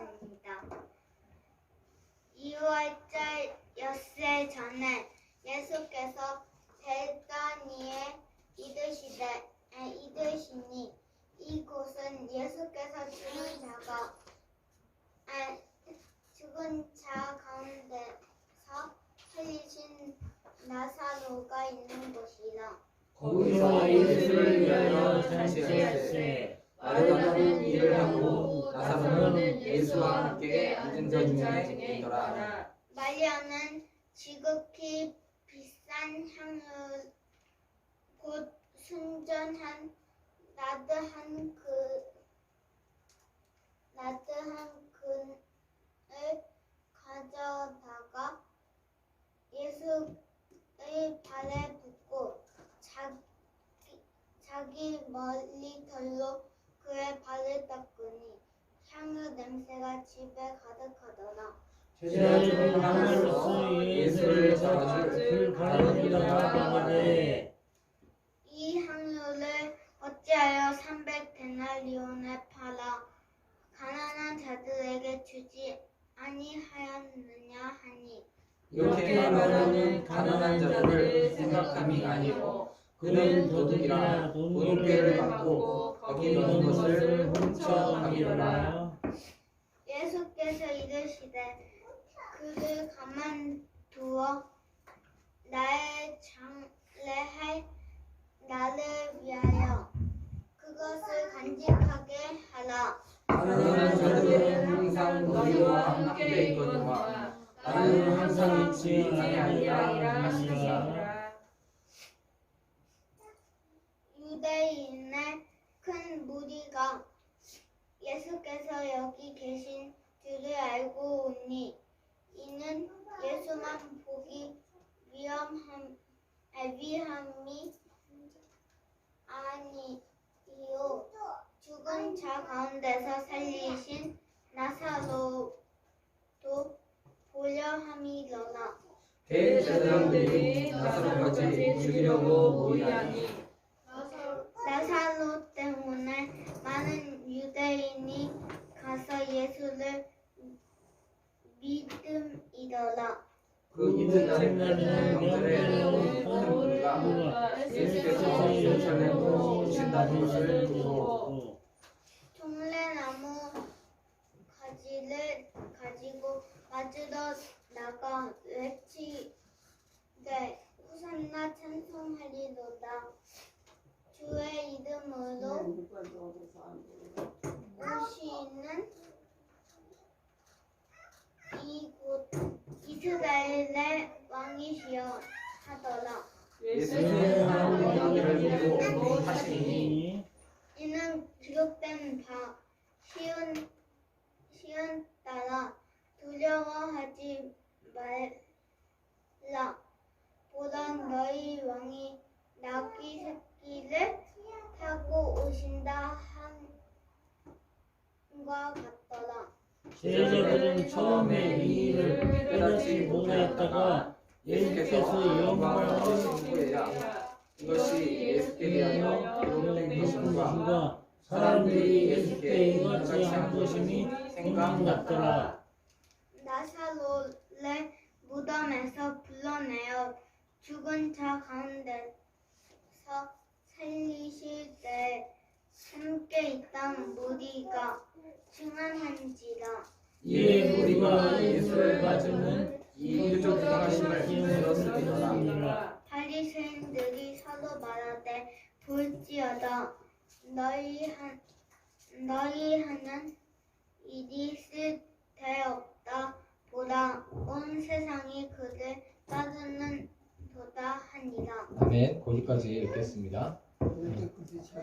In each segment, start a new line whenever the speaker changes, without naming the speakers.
1장 읽겠습니다. 2월절 엿새 전에 예수께서 베다니에 이르시되 에, 이르시니 이곳은 예수께서 죽은 자가 에, 죽은 자 가운데서 살리신 나사로가 있는 곳이라.
거기서 예수를 위하여 잔치할세 마르다는 일을 하고 나사로는 예수와 함께 앉은 자 중에 있더라.
마리아는 지극히 비싼 향을 곧 순전한 나드한 그 나드한 근을 가져다가 예수의 발에 붓고 자기, 자기 머리털로 그의 발을 닦으니 향유 냄새가 집에 가득하더라.
제자들은 향으로서 예수를 잡아줄 불가능이라 명하되
이 향유를 어찌하여 300데나리온에 팔아 가난한 자들에게 주지 아니하였느냐 하니
이렇게 말하는 가난한 자들을 생각함이 아니고 그는 도둑이라 돈꾀를 받고 거기 있는 것을 훔쳐 가기로라.
예수께서 이르시되 그를 가만두어 나의 장래할 나를 위하여 그것을 간직하게 하라.
가난한 자들은 항상 너희와 함께 있거니와 나는 항상 있지 아니하리라 하시니라
유대인의 큰 무리가 예수께서 여기 계신 줄을 알고 오니 이는 예수만 보기 위험함, 아, 위함이 아니요. 죽은 자 가운데서 살리신 나사로도 보려 함이로라
대제사장들이 나사로까지 죽이려고 모이하니
나사로 때문에 많은 유대인이 가서 예수를 믿음이더라.
그 날에 명절에 큰 무리가 예수께서 예루살렘으로 오신다는 것을 듣고
종래나무 가지를 가지고 맞으러 나가 외치되 호산나 찬송하리로다. 주의 이름으로 오시는 이곳 왕이시여 하더라.
예수는 하나님을 보고 하시니
이는 기록된 바 시온 시온 따라 두려워하지 말라 보다 너희 왕이 나귀 새끼를 타고 오신다 한과 같더라
제자들은 처음에 이 일을 깨닫지 못하였다가 예수께서 영광을
주신 후에야 이것이 예수께 대하여 것인가
사람들이 예수께 이같이 한 것임이 생각났더라.
나사로를 무덤에서 불러내어 죽은 자 가운데서 살리실 때 함께 있던 무리가 증언한지라
이에 우리가 예수를 가지는
이유적 들었으리라
이었으리라
바리새인들이 서로 말하되 볼지어다 너희 한 너희 하는 일이 쓸데없다 보라 온 세상이 그를 따르는 도다 하니라
아멘. 거기까지 읽겠습니다.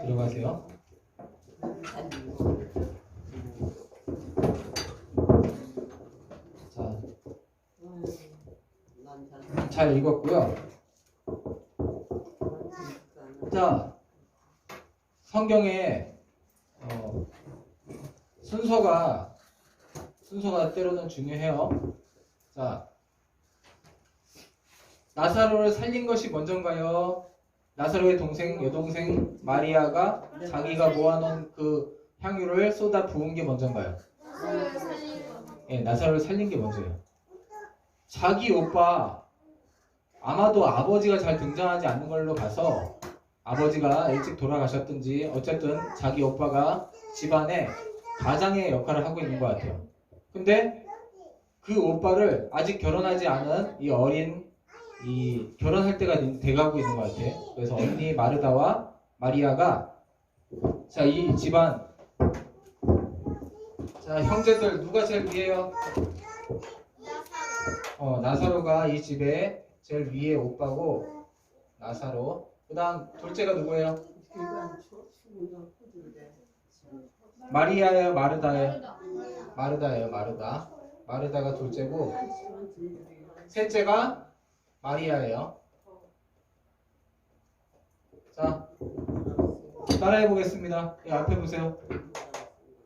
들어가세요. 자, 잘 읽었고요. 자, 성경에 어, 순서가 순서가 때로는 중요해요. 자, 나사로를 살린 것이 먼저인가요? 나사로의 동생 여동생 마리아가 자기가 모아놓은 그 향유를 쏟아 부은 게 먼저인가요? 예, 나사로를 살린 게 먼저예요. 자기 오빠 아마도 아버지가 잘 등장하지 않는 걸로 봐서 아버지가 일찍 돌아가셨든지 어쨌든 자기 오빠가 집안에 가장의 역할을 하고 있는 것 같아요. 근데 그 오빠를 아직 결혼하지 않은 이 어린 이 결혼할 때가 돼가고 있는 것 같아요. 그래서 언니 마르다와 마리아가 자 이 집안 자 형제들 누가 제일 위에요? 어 나사로가 이 집에 제일 위에 오빠고 나사로. 그다음 둘째가 누구예요? 마리아예요 마르다예요? 마르다예요 마르다. 마르다가 둘째고 셋째가 마리아예요. 자 따라해 보겠습니다. 이 앞에 보세요.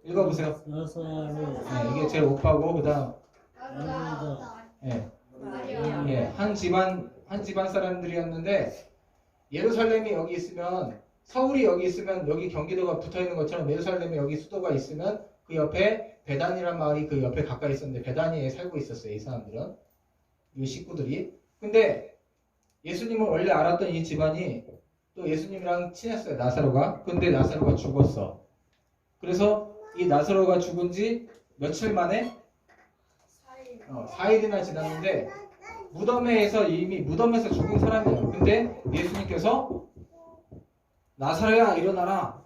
읽어보세요.
나사로.
네, 이게 제 오빠고 그다음 예, 예, 한 집안 한 집안 사람들이었는데 예루살렘이 여기 있으면 서울이 여기 있으면 여기 경기도가 붙어 있는 것처럼 예루살렘이 여기 수도가 있으면 그 옆에 베단이란 마을이 그 옆에 가까이 있었는데 베단이에 살고 있었어요 이 사람들은. 이 식구들이. 근데 예수님을 원래 알았던 이 집안이 또 예수님이랑 친했어요 나사로가. 근데 나사로가 죽었어. 그래서 이 나사로가 죽은 지 며칠 만에 어, 4일이나 지났는데 무덤에서 이미 무덤에서 죽은 사람이에요. 근데 예수님께서 나사로야 일어나라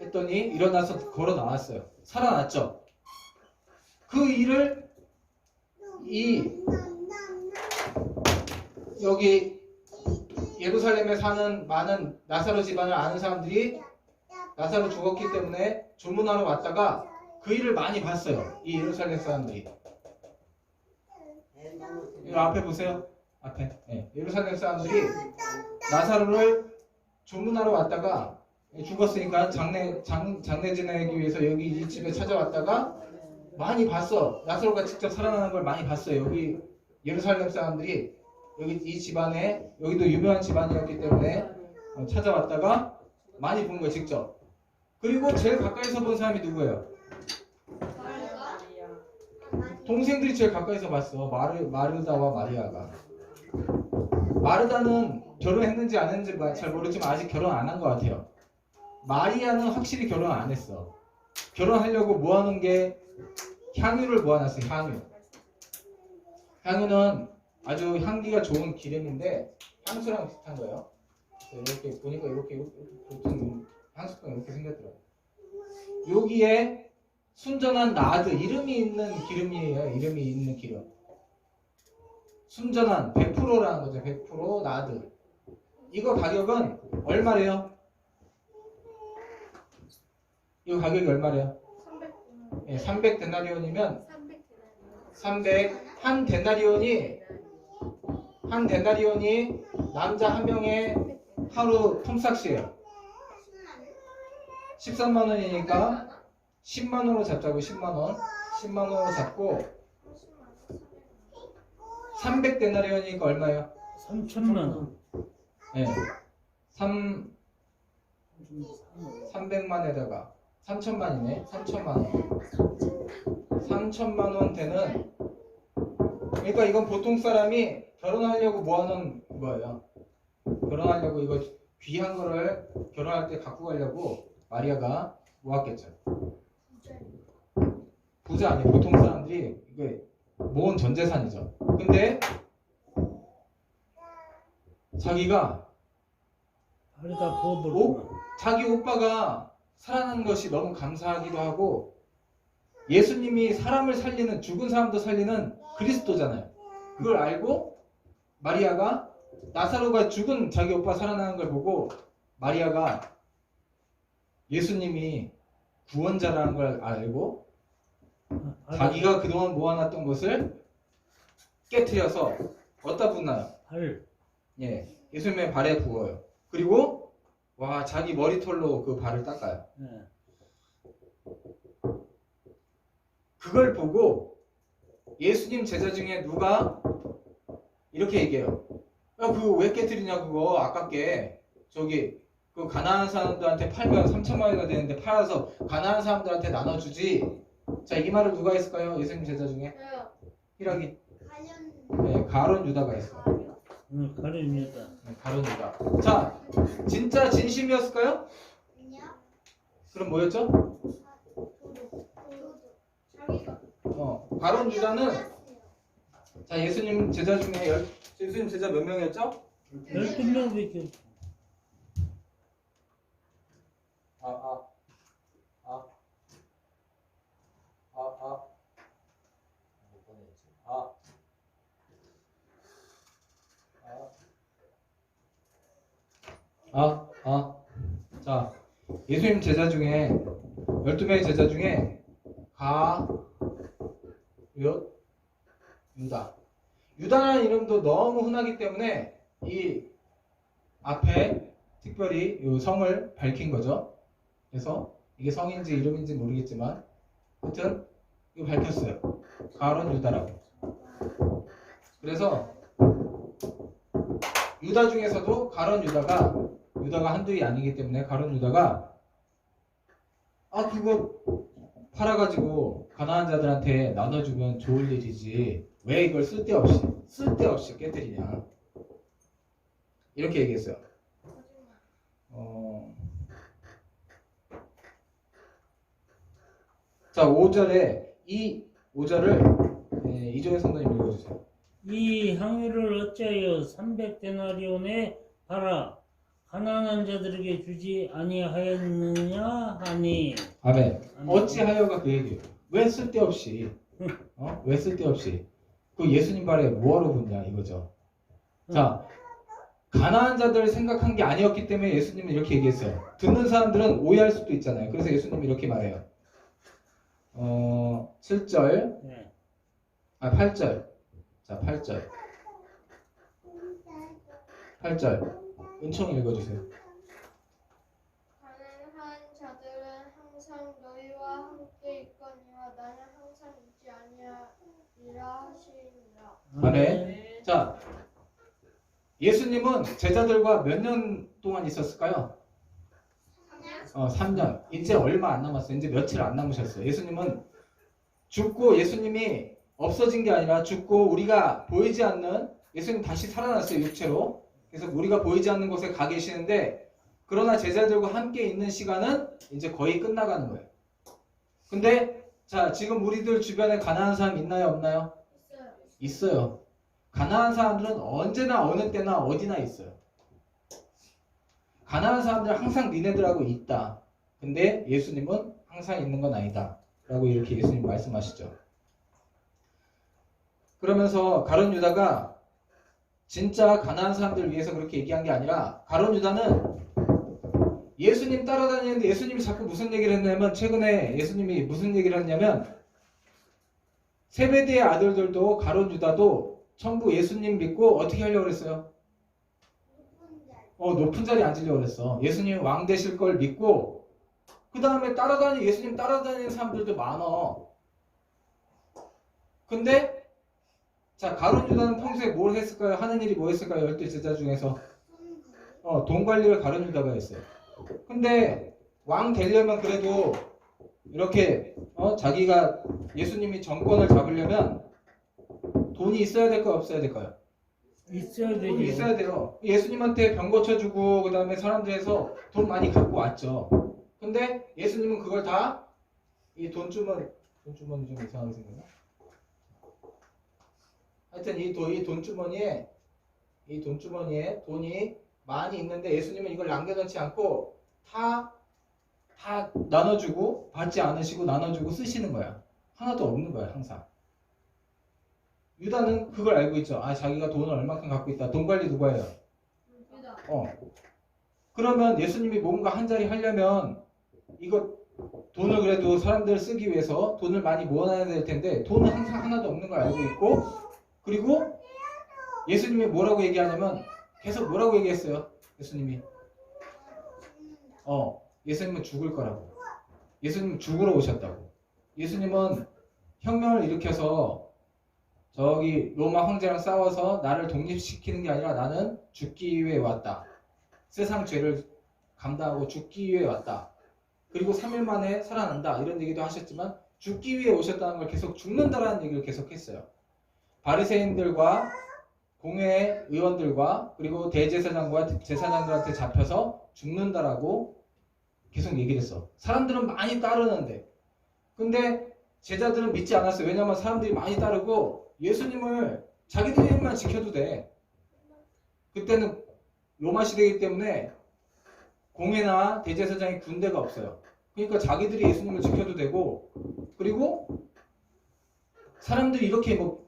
했더니 일어나서 걸어 나왔어요. 살아났죠. 그 일을 이 여기 예루살렘에 사는 많은 나사로 집안을 아는 사람들이 나사로 죽었기 때문에 조문하러 왔다가 그 일을 많이 봤어요. 이 예루살렘 사람들이. 이거 앞에 보세요. 앞에. 예, 예루살렘 사람들이 나사로를 조문하러 왔다가 죽었으니까 장례 장, 장례 지내기 위해서 여기 이 집에 찾아왔다가 많이 봤어. 나사로가 직접 살아나는 걸 많이 봤어요. 여기 예루살렘 사람들이 여기 이 집안에 여기도 유명한 집안이었기 때문에 어, 찾아왔다가 많이 본 거예요, 직접. 그리고 제일 가까이서 본 사람이 누구예요? 동생들이 제일 가까이서 봤어. 마르, 마르다와 마리아가. 마르다는 결혼했는지 안 했는지 마- 잘 모르지만 아직 결혼 안 한 것 같아요. 마리아는 확실히 결혼 안 했어. 결혼하려고 모아놓은 게 향유를 모아놨어, 향유. 향유는 아주 향기가 좋은 기름인데 향수랑 비슷한 거예요. 이렇게 보니까 이렇게, 이렇게 보통 향수병 이렇게 생겼더라고요. 여기에 순전한 나드 이름이 있는 기름이에요. 이름이 있는 기름. 순전한 100%라는 거죠. 100% 나드. 이거 가격은 얼마래요? 이거 가격이 얼마래요? 예, 300 데나리온이면 300 한 데나리온이 한 데나리온이 남자 한 명의 하루 품삯이에요. 13만 원이니까 10만 원으로 잡자고 10만 원. 10만 원으로 잡고 300 데나리온이니까 얼마예요?
3천만 원
예. 3 300만에다가 3천만이네. 3천만 원. 3천만 원 되는 그러니까 이건 보통 사람이 결혼하려고 모아놓은 거예요. 결혼하려고 이거 귀한 거를 결혼할 때 갖고 가려고 마리아가 모았겠죠. 부자 아니에요. 보통 사람들이 이게 모은 전 재산이죠. 근데 자기가
하루다 부어볼
오?
거야
자기 오빠가 살아난 것이 너무 감사하기도 하고 예수님이 사람을 살리는 죽은 사람도 살리는 그리스도잖아요. 그걸 알고 마리아가 나사로가 죽은 자기 오빠 살아나는 걸 보고 마리아가 예수님이 구원자라는 걸 알고 자기가 그동안 모아놨던 것을 깨트려서 어디다 붓나요?
발
예, 예수님의 발에 부어요. 그리고 와 자기 머리털로 그 발을 닦아요.
예.
그걸 보고 예수님 제자 중에 누가 이렇게 얘기해요. 야, 그거 왜 깨뜨리냐, 그거 아깝게. 저기, 그 가난한 사람들한테 팔면 3천만 원이나 되는데 팔아서 가난한 사람들한테 나눠주지. 자, 이 말을 누가 했을까요? 예수님 제자 중에
저요.
히라기
관련
네, 가론 유다가 했어.
응, 가려입니다.
네, 가론 유다. 자, 진짜 진심이었을까요?
아니야.
그럼 뭐였죠? 어, 가론 유다는 자 예수님 제자 중에 열, 예수님 제자 몇 명이었죠?
12명밖에 없어.
아, 아, 아, 아, 아, 몇 번이었지? 아, 아, 아, 아. 자, 예수님 제자 중에 12명의 제자 중에 가, 윕, 유다. 유다라는 이름도 너무 흔하기 때문에 이 앞에 특별히 이 성을 밝힌 거죠. 그래서 이게 성인지 이름인지 모르겠지만 하여튼 이거 밝혔어요. 가론 유다라고. 그래서 유다 중에서도 가론 유다가 유다가 한둘이 아니기 때문에 가론 유다가 아 그거 팔아가지고 가난한 자들한테 나눠주면 좋을 일이지 왜 이걸 쓸데없이 쓸데없이 깨뜨리냐 이렇게 얘기했어요. 어... 자 5절에 이 5절을 네, 이종현 성도님 읽어주세요.
이 항유를 어찌하여 300데나리온에 팔아 가난한 자들에게 주지 아니하였느냐 하니
아멘.
아멘.
어찌하여가 그 얘기예요. 왜 쓸데없이 어? 왜 쓸데없이 그 예수님 발에 뭐하러 붙냐 이거죠. 자 가난한 자들을 생각한 게 아니었기 때문에 예수님은 이렇게 얘기했어요. 듣는 사람들은 오해할 수도 있잖아요. 그래서 예수님이 이렇게 말해요. 어 7절
네.
아 8절 자 8절 8절 은총 읽어주세요.
가난한 자들은 항상 너희와 함께 있거니와 나는 항상 있지 아니하리라 하시니라.
아멘. 자, 예수님은 제자들과 몇 년 동안 있었을까요? 어, 3년. 이제 얼마 안 남았어요. 이제 며칠 안 남으셨어요. 예수님은 죽고 예수님이 없어진 게 아니라 죽고 우리가 보이지 않는 예수님 다시 살아났어요. 육체로. 그래서 우리가 보이지 않는 곳에 가 계시는데 그러나 제자들과 함께 있는 시간은 이제 거의 끝나가는 거예요. 근데 자, 지금 우리들 주변에 가난한 사람 있나요? 없나요?
있어요.
가난한 사람들은 언제나 어느 때나 어디나 있어요. 가난한 사람들은 항상 니네들하고 있다. 근데 예수님은 항상 있는 건 아니다. 라고 이렇게 예수님 말씀하시죠. 그러면서 가론 유다가 진짜 가난한 사람들을 위해서 그렇게 얘기한 게 아니라 가론 유다는 예수님 따라다니는데 예수님이 자꾸 무슨 얘기를 했냐면 최근에 예수님이 무슨 얘기를 했냐면 세베대의 아들들도 가론 유다도 전부 예수님 믿고 어떻게 하려고 그랬어요? 어, 높은 자리에 앉으려고 그랬어. 예수님 왕 되실 걸 믿고 그 다음에 따라다니 예수님 따라다니는 사람들도 많어. 근데 자 가론 유다는 평소에 뭘 했을까요? 하는 일이 뭐 했을까요? 열두 제자 중에서
손
어, 돈 관리를 가론 유다가 했어요. 근데 왕 되려면 그래도 이렇게 어, 자기가 예수님이 정권을 잡으려면 돈이 있어야 될까요? 없어야 될까요?
있어야
돈
되죠.
있어야 돼요. 예수님한테 병 고쳐주고 그 다음에 사람들에서 돈 많이 갖고 왔죠. 근데 예수님은 그걸 다 이 돈 주머니 돈 주머니 좀 이상하게 생겼나? 하여튼 이, 돈, 이 돈주머니에 이 돈주머니에 돈이 많이 있는데 예수님은 이걸 남겨놓지 않고 다, 다 나눠주고 받지 않으시고 나눠주고 쓰시는 거야. 하나도 없는 거야 항상. 유다는 그걸 알고 있죠. 아 자기가 돈을 얼마큼 갖고 있다. 돈 관리 누가 해요?
유다.
어. 그러면 예수님이 뭔가 한 자리 하려면 이거 돈을 그래도 사람들 쓰기 위해서 돈을 많이 모아놔야 될 텐데 돈은 항상 하나도 없는 걸 알고 있고 그리고 예수님이 뭐라고 얘기하냐면 계속 뭐라고 얘기했어요? 예수님이. 어 예수님은 죽을 거라고 예수님은 죽으러 오셨다고 예수님은 혁명을 일으켜서 저기 로마 황제랑 싸워서 나를 독립시키는 게 아니라 나는 죽기 위해 왔다 세상 죄를 감당하고 죽기 위해 왔다 그리고 3일 만에 살아난다 이런 얘기도 하셨지만 죽기 위해 오셨다는 걸 계속 죽는다라는 얘기를 계속 했어요. 바리새인들과 공회 의원들과 그리고 대제사장과 제사장들한테 잡혀서 죽는다라고 계속 얘기를 했어. 사람들은 많이 따르는데 근데 제자들은 믿지 않았어요. 왜냐하면 사람들이 많이 따르고 예수님을 자기들만 지켜도 돼. 그때는 로마 시대이기 때문에 공회나 대제사장의 군대가 없어요. 그러니까 자기들이 예수님을 지켜도 되고 그리고 사람들이 이렇게 뭐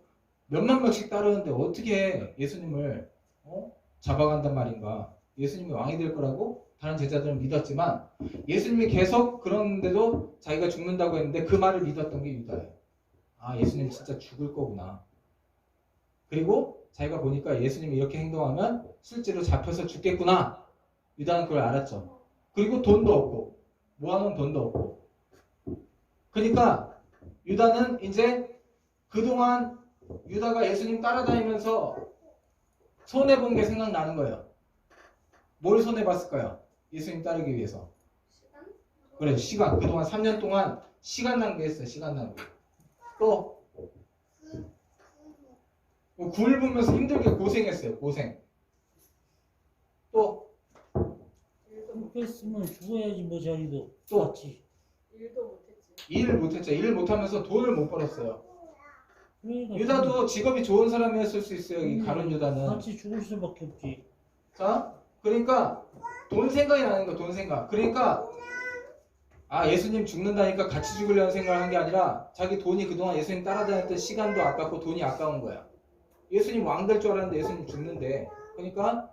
몇만 명씩 따르는데 어떻게 예수님을 어? 잡아간단 말인가? 예수님이 왕이 될 거라고 다른 제자들은 믿었지만 예수님이 계속 그런데도 자기가 죽는다고 했는데 그 말을 믿었던 게 유다예요. 아 예수님 진짜 죽을 거구나. 그리고 자기가 보니까 예수님이 이렇게 행동하면 실제로 잡혀서 죽겠구나. 유다는 그걸 알았죠. 그리고 돈도 없고 모아놓은 돈도 없고. 그러니까 유다는 이제 그동안 유다가 예수님 따라다니면서 손해 본 게 생각나는 거예요. 뭘 손해 봤을까요? 예수님 따르기 위해서.
시간?
그래 시간. 그동안 3년 동안 시간 낭비했어요. 시간 낭비. 또 굶으면서 힘들게 고생했어요. 고생. 또
그렇게 했으면 죽어야지 뭐 자기도
또.
같이.
일도 못했지.
일을 못했죠. 일을 못하면서 돈을 못 벌었어요.
그러니까
유다도 직업이 좋은 사람이었을 수 있어요. 이
음,
가론 유다는.
같이 죽을 수밖에 없지.
자, 그러니까 돈 생각이 나는 거야. 돈 생각. 그러니까 아 예수님 죽는다니까 같이 죽으려는 생각을 한 게 아니라 자기 돈이 그동안 예수님 따라다녔던 시간도 아깝고 돈이 아까운 거야. 예수님 왕 될 줄 알았는데 예수님 죽는데. 그러니까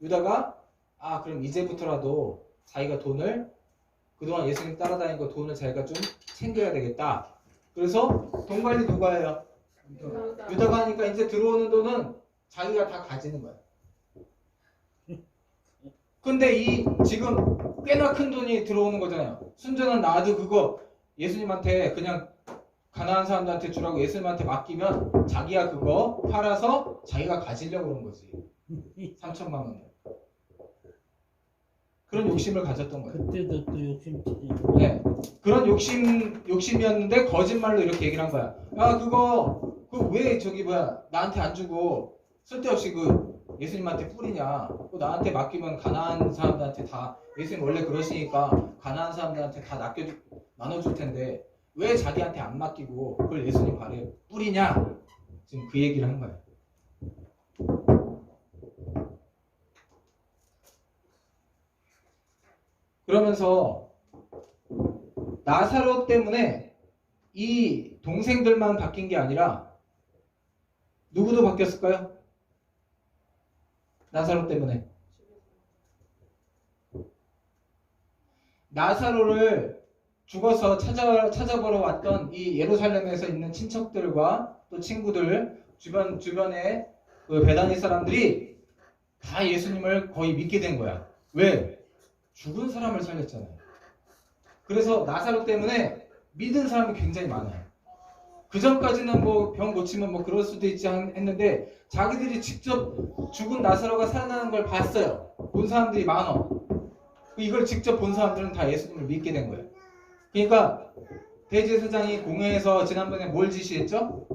유다가 아 그럼 이제부터라도 자기가 돈을 그동안 예수님 따라다닌 거 돈을 자기가 좀 챙겨야 되겠다. 그래서 돈 관리 누가 해요?
유다.
유다가 하니까 이제 들어오는 돈은 자기가 다 가지는 거야. 근데 이 지금 꽤나 큰 돈이 들어오는 거잖아요. 순전한 나도 그거 예수님한테 그냥 가난한 사람들한테 주라고 예수님한테 맡기면 자기가 그거 팔아서 자기가 가지려고 그런 거지. 3천만 원을. 그런 욕심을 가졌던 거예요.
그때도 또 욕심치지.
네. 그런 욕심 욕심이었는데 거짓말로 이렇게 얘기를 한 거야. 야 그거 그 왜 저기 뭐야 나한테 안 주고 쓸데없이 그 예수님한테 뿌리냐? 나한테 맡기면 가난한 사람들한테 다 예수님 원래 그러시니까 가난한 사람들한테 다 맡겨 나눠줄 텐데 왜 자기한테 안 맡기고 그걸 예수님 발에 뿌리냐? 지금 그 얘기를 한 거야. 그러면서 나사로 때문에 이 동생들만 바뀐 게 아니라 누구도 바뀌었을까요? 나사로 때문에 나사로를 죽어서 찾아 찾아보러 왔던 이 예루살렘에서 있는 친척들과 또 친구들 주변 주변에 그 베다니 사람들이 다 예수님을 거의 믿게 된 거야. 왜? 죽은 사람을 살렸잖아요. 그래서 나사로 때문에 믿은 사람이 굉장히 많아요. 그 전까지는 뭐 병 고치면 뭐 그럴 수도 있지 한- 했는데 자기들이 직접 죽은 나사로가 살아나는 걸 봤어요. 본 사람들이 많어. 이걸 직접 본 사람들은 다 예수님을 믿게 된 거예요. 그러니까 대제 사장이 공회에서 지난번에 뭘 지시했죠?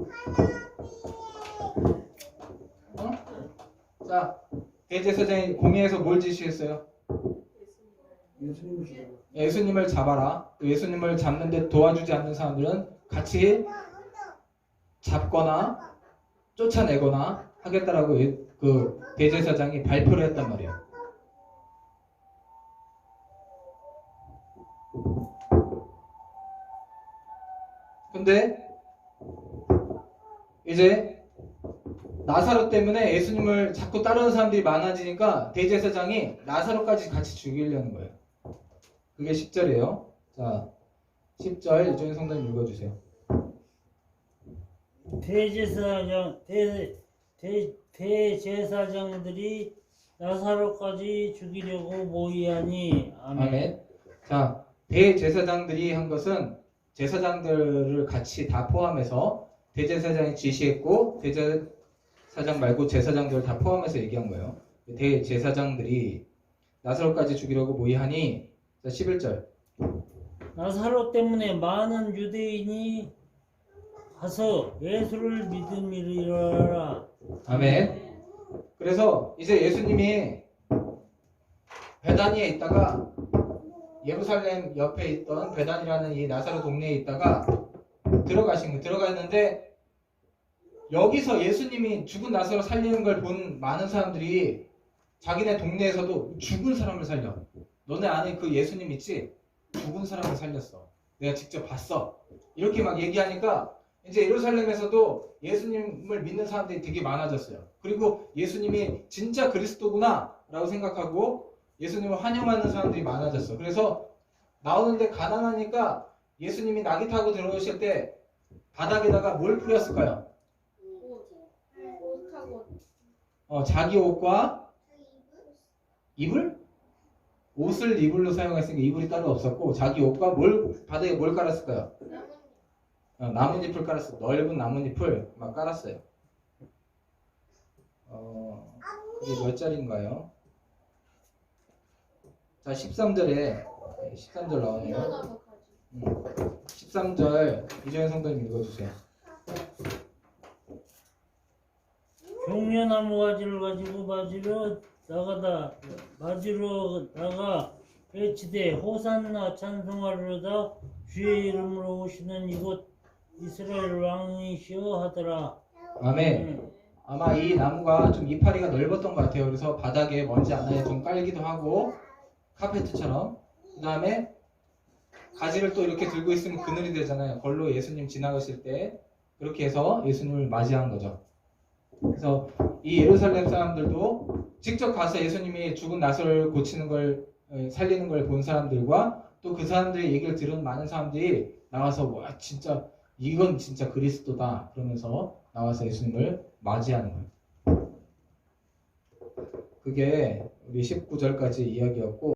어? 자, 대제 사장이 공회에서 뭘 지시했어요? 예수님을 잡아라. 또 예수님을 잡는데 도와주지 않는 사람들은 같이 잡거나 쫓아내거나 하겠다라고 예- 그 대제사장이 발표를 했단 말이에요. 근데 이제 나사로 때문에 예수님을 자꾸 따르는 사람들이 많아지니까 대제사장이 나사로까지 같이 죽이려는 거예요. 그게 10절이에요. 자, 10절 이종현 성도님 읽어주세요.
대제사장 대, 대 대제사장들이 나사로까지 죽이려고 모이하니 아멘.
아멘. 자, 대제사장들이 한 것은 제사장들을 같이 다 포함해서 대제사장이 지시했고 대제사장 말고 제사장들을 다 포함해서 얘기한 거예요. 대제사장들이 나사로까지 죽이려고 모이하니 자, 11절.
나사로 때문에 많은 유대인이 가서 예수를 믿음이라
아멘. 그래서 이제 예수님이 베다니에 있다가 예루살렘 옆에 있던 베단이라는 이 나사로 동네에 있다가 들어가신 거 들어갔는데 여기서 예수님이 죽은 나사로 살리는 걸 본 많은 사람들이 자기네 동네에서도 죽은 사람을 살려. 너네 안에 그 예수님 있지? 죽은 사람을 살렸어. 내가 직접 봤어. 이렇게 막 얘기하니까 이제 예루살렘에서도 예수님을 믿는 사람들이 되게 많아졌어요. 그리고 예수님이 진짜 그리스도구나 라고 생각하고 예수님을 환영하는 사람들이 많아졌어. 그래서 나오는데 가난하니까 예수님이 낙이 타고 들어오실 때 바닥에다가 뭘 뿌렸을까요?
옷하고
어, 자기 옷과 이불? 옷을 이불로 사용했으니까 이불이 따로 없었고 자기 옷과 뭘 바닥에 뭘 깔았을까요? 어, 나뭇잎을 깔았어. 넓은 나뭇잎을 막 깔았어요. 어, 이게 몇 절인가요? 자, 13절에 13절 나오네요.
일어나서 가지.
13절 이정현 성도님 읽어주세요.
종려나무 가지를 가지고 맞으러 나가다 맞으러 나가 배치되 호산나 찬송하리로다 주의 이름으로 오시는 이곳 이스라엘 왕이시여 하더라
아멘.
음.
아마 이 나무가 좀 이파리가 넓었던 것 같아요. 그래서 바닥에 먼지 안에 좀 깔기도 하고 카페트처럼 그 다음에 가지를 또 이렇게 들고 있으면 그늘이 되잖아요. 걸로 예수님 지나가실 때 그렇게 해서 예수님을 맞이한 거죠. 그래서 이 예루살렘 사람들도 직접 가서 예수님이 죽은 나사로를 고치는 걸 에, 살리는 걸 본 사람들과 또 그 사람들의 얘기를 들은 많은 사람들이 나와서 와 진짜 이건 진짜 그리스도다 그러면서 나와서 예수님을 맞이하는 거예요. 그게 우리 19절까지 이야기였고